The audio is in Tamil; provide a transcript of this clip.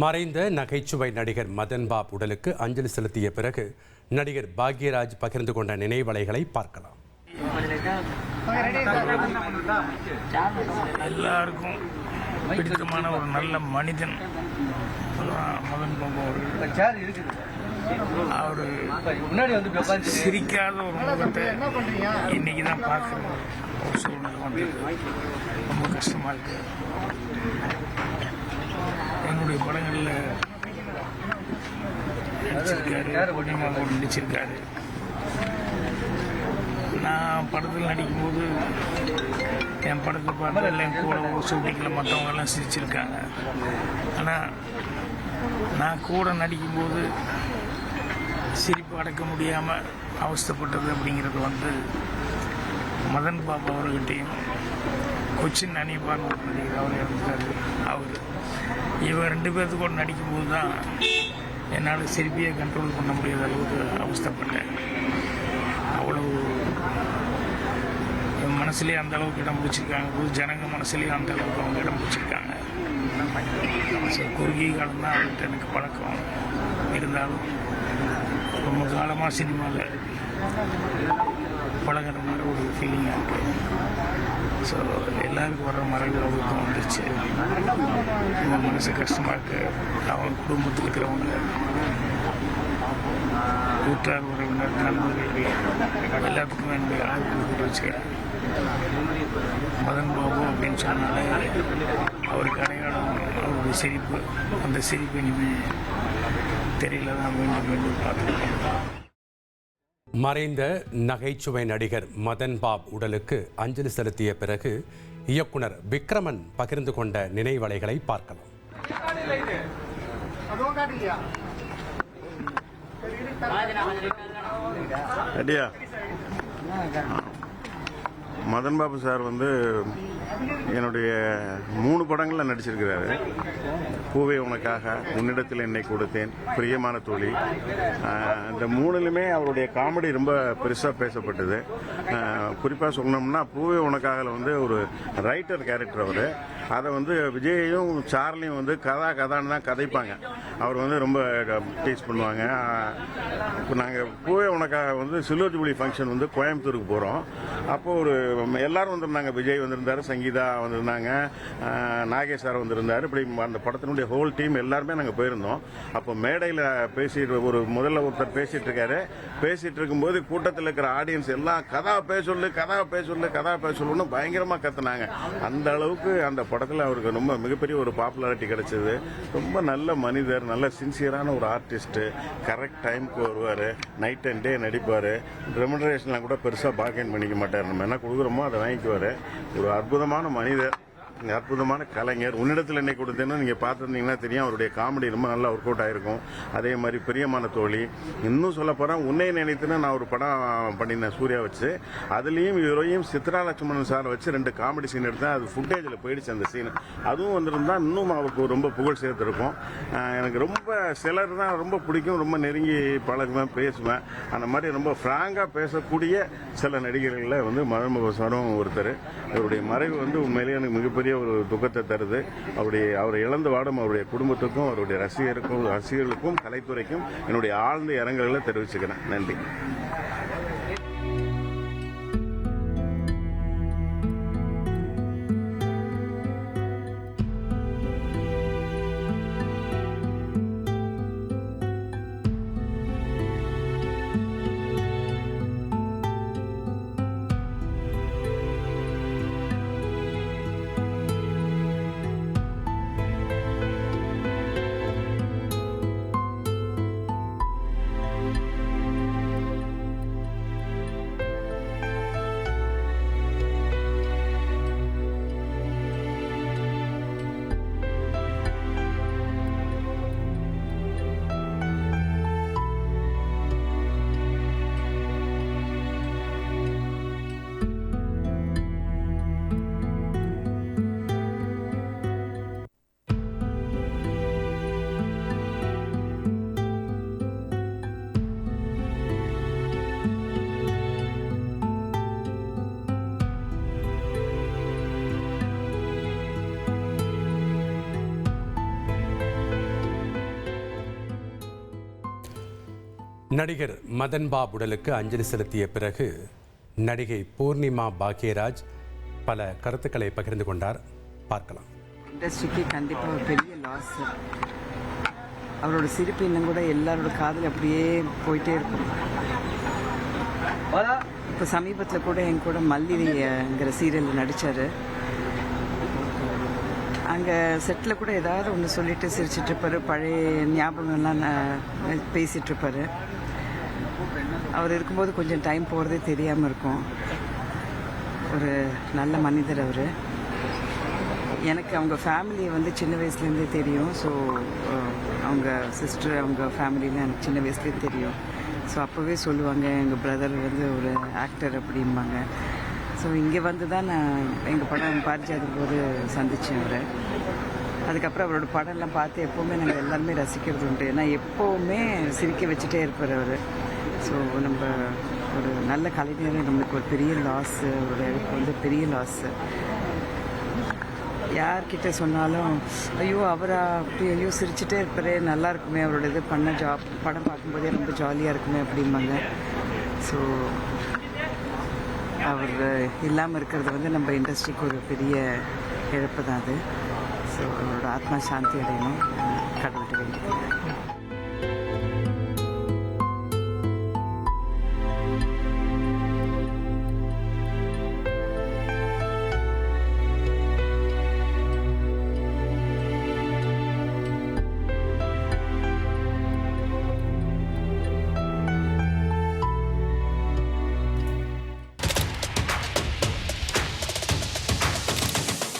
மறைந்த நகைச்சுவை நடிகர் மதன் பாப் உடலுக்கு அஞ்சலி செலுத்திய பிறகு நடிகர் பாக்யராஜ் பகிர்ந்து கொண்ட நினைவலைகளை பார்க்கலாம். எல்லாருக்கும் பிடித்தமான ஒரு நல்ல மனிதன் அதான் மதன் பாபு அவர்கள். சேர் முன்னாடி வந்து சிரிக்காத ஒரு முகத்தை இன்னைக்கு தான் பார்க்குறோம் ஒரு சூழ்நிலை வந்து ரொம்ப கஷ்டமாக இருக்குது என்னுடைய படங்களில் நடிச்சிருக்காரு நடிச்சிருக்காரு. நான் படத்தில் நடிக்கும்போது என் படத்தை பார்த்து எல்லாம் என் கூட ஷூட்டிங்கில் மற்றவங்க எல்லாம் சிரிச்சிருக்காங்க. ஆனால் நான் கூட நடிக்கும்போது சிரிப்பு அடக்க முடியாமல் அவஸ்தைப்பட்டது அப்படிங்கிறது வந்து மதன் பாபு அவர்கிட்டையும் கொச்சின் அனிபான் ஒரு நடிகர் அவர். இருந்தார் அவர் இவன் ரெண்டு பேர்த்து கூட நடிக்கும்போது தான் என்னால் சிரிப்பையே கண்ட்ரோல் பண்ண முடியாத அளவுக்கு அவஸ்தைப்பட்டேன் அவ்வளவு என் மனசுலேயே அந்த அளவுக்கு இடம் பிடிச்சிருக்காங்க. போது ஜனங்க மனசுலேயே அந்த அளவுக்கு அவங்க இடம் பிடிச்சிருக்காங்க. ஸோ குறுகிய காலம் தான் அவர்கிட்ட எனக்கு பழக்கம். இருந்தாலும் ரொம்ப காலமாக சினிமாவில் பழகுற மாதிரி ஒரு ஃபீலிங்காக இருக்குது ஸோ எல்லாருக்கும் வர்ற மறைவு அவருக்கும் வந்துருச்சு ரொம்ப மனசு கஷ்டமாக இருக்கு. அவங்க குடும்பத்தில் இருக்கிறவங்க கூட்டார் உறவினர் நண்பர்கள் எல்லாத்துக்குமே என்னுடைய ஆதரவு தெரிவிச்சுக்கிறேன் மதன் பாபு அப்படின்னு சொன்னாலே அவருக்கு அடையாளம் அவருடைய சிரிப்பு. அந்த சிரிப்பு இனிமேல் தெரியல தான் மீண்டும் மீண்டும் பார்த்துருக்கேன் மறைந்த நகைச்சுவை நடிகர் மதன் பாப் உடலுக்கு அஞ்சலி செலுத்திய பிறகு இயக்குனர் விக்ரமன் பகிர்ந்து கொண்ட நினைவலைகளை பார்க்கலாம். ரெடியா மதன் பாபு சார் வந்து என்னுடைய மூணு படங்களில் நடிச்சிருக்கிறாரு. பூவே உனக்காக உன்னிடத்தில் என்னை கொடுத்தேன் பிரியமான தோழி. இந்த மூணுலையுமே அவருடைய காமெடி ரொம்ப பெருசாக பேசப்பட்டது. குறிப்பாக சொன்னோம்னா பூவே உனக்காக வந்து ஒரு ரைட்டர் கேரக்டர் அவர். அதை வந்து விஜயையும் சார்லியும் வந்து கதா கதான்னு தான் கதைப்பாங்க. அவர் வந்து ரொம்ப டீஸ் பண்ணுவாங்க. இப்போ நாங்கள் பூவே உனக்காக வந்து சில்வர் ஜூபிலி ஃபங்க்ஷன் வந்து கோயம்புத்தூருக்கு போகிறோம் அப்போ ஒரு எல்லாரும் வந்திருந்தாங்க. விஜய் வந்திருந்தாரு சங்கீதா வந்திருந்தாங்க நாகேஷ் சார் வந்திருந்தார். இப்படி அந்த படத்தினுடைய ஹோல் டீம் எல்லாருமே நாங்கள் போயிருந்தோம். அப்போ மேடையில் பேசிட்டு ஒரு முதல்ல ஒருத்தர் பேசிட்டு இருக்காரு. பேசிட்டு இருக்கும்போது கூட்டத்தில் இருக்கிற ஆடியன்ஸ் எல்லாம் கதா பேச சொல்லு கதா பேச சொல்லு கதா பேச சொல்லுன்னு பயங்கரமாக கத்துனாங்க. அந்த அளவுக்கு அந்த படம் படத்தில் அவருக்கு ரொம்ப மிகப்பெரிய ஒரு பாப்புலாரிட்டி கிடைச்சது. ரொம்ப நல்ல மனிதர் நல்ல சின்சியரான ஒரு ஆர்டிஸ்ட்டு கரெக்ட் டைமுக்கு வருவார். நைட் அண்ட் டே நடிப்பார். ரெமுனரேஷன்லாம் கூட பெருசாக பார்கெயின் பண்ணிக்க மாட்டார். நம்ம என்ன கொடுக்குறோமோ அதை வாங்கிக்குவார். ஒரு அற்புதமான மனிதர். அற்புதமான கலைஞர் உன்னிடத்தில் என்னை கொடுத்தேன்னு நீங்கள் பார்த்துருந்தீங்கன்னா தெரியும். அவருடைய காமெடி ரொம்ப நல்லா ஒர்க் அவுட் ஆயிருக்கும். அதே மாதிரி பிரியமான தோழி. இன்னும் சொல்ல போகிறேன் உன்னை நினைத்துன்னு நான் ஒரு படம் பண்ணியிருந்தேன் சூர்யா வச்சு. அதுலேயும் இவரையும் சித்ரா லட்சுமணன் சார் வச்சு ரெண்டு காமெடி சீன் எடுத்தேன். அது ஃபுட்டேஜில் போயிடுச்சு அந்த சீன் அதுவும் வந்திருந்தா இன்னும் அவருக்கு ரொம்ப புகழ் சேர்த்துருக்கும். எனக்கு ரொம்ப சிலர் தான் ரொம்ப பிடிக்கும். ரொம்ப நெருங்கி பழகுவேன் பேசுவேன். அந்த மாதிரி ரொம்ப ஃப்ராங்காக பேசக்கூடிய சில நடிகர்களில் வந்து மதமபஸ்வரம் ஒருத்தர். அவருடைய மறைவு வந்து உண்மையிலேயே எனக்கு மிகப்பெரிய ஒரு துக்கத்தை தருது. அவருடைய அவரை இழந்து வாடும் அவருடைய குடும்பத்துக்கும் அவருடைய ரசிகருக்கும் ரசிகர்களுக்கும் கலைத்துறைக்கும் என்னுடைய ஆழ்ந்த இரங்கல்களை தெரிவிச்சுக்கிறேன். நன்றி. நடிகர் மதன் பாப் உடலுக்கு அஞ்சலி செலுத்திய பிறகு நடிகை பூர்ணிமா பாக்யராஜ் பல கருத்துக்களை பகிர்ந்து கொண்டார். பார்க்கலாம். இண்டஸ்ட்ரிக்கு கண்டிப்பாக ஒரு பெரிய லாஸ் அவரோட சிரிப்பு இன்னும் கூட எல்லாரோட காதல் அப்படியே போயிட்டே இருக்கும். இப்போ சமீபத்தில் கூட என் கூட மல்லிங்கிற சீரியலில் நடித்தார் அங்கே செட்டில் கூட ஏதாவது ஒன்று சொல்லிட்டு சிரிச்சிட்ருப்பார் பழைய ஞாபகம்லாம் பேசிகிட்ருப்பார் அவர் இருக்கும்போது கொஞ்சம் டைம் போகிறதே தெரியாமல் இருக்கும். ஒரு நல்ல மனிதர் அவர். எனக்கு அவங்க ஃபேமிலியை வந்து சின்ன வயசுலேருந்தே தெரியும். ஸோ அவங்க சிஸ்டர் அவங்க ஃபேமிலியில் எனக்கு சின்ன வயசுலேயே தெரியும். ஸோ அப்போவே சொல்லுவாங்க எங்கள் பிரதர் வந்து ஒரு ஆக்டர் அப்படிம்பாங்க. ஸோ இங்கே வந்து தான் நான் எங்கள் படம் பாரிஜாதம் போது சந்தித்தேன் அவரை. அதுக்கப்புறம் அவரோட படம்லாம் பார்த்து எப்போவுமே நாங்கள் எல்லாருமே ரசிக்கிறது உண்டு. ஏன்னா எப்போவுமே சிரிக்க வச்சுட்டே இருப்பார் அவர். ஸோ நம்ம ஒரு நல்ல கலைஞர் நம்மளுக்கு ஒரு பெரிய லாஸ் அவரோட வந்து பெரிய லாஸ் யார்கிட்ட சொன்னாலும் ஐயோ அவரா அப்படி ஐயோ சிரிச்சுட்டே இருப்பாரே நல்லா இருக்குமே அவரோட இது பண்ண ஜாப் படம் பார்க்கும்போதே ரொம்ப ஜாலியாக இருக்குமே அப்படிம்பாங்க. ஸோ அவர் இல்லாமல் இருக்கிறது வந்து நம்ம இண்டஸ்ட்ரிக்கு ஒரு பெரிய இழப்பு தான் அது. ஸோ அவரோட ஆத்மா சாந்தி அடையணும். கடவுள்கிட்ட வேண்டிக்கிறேன்.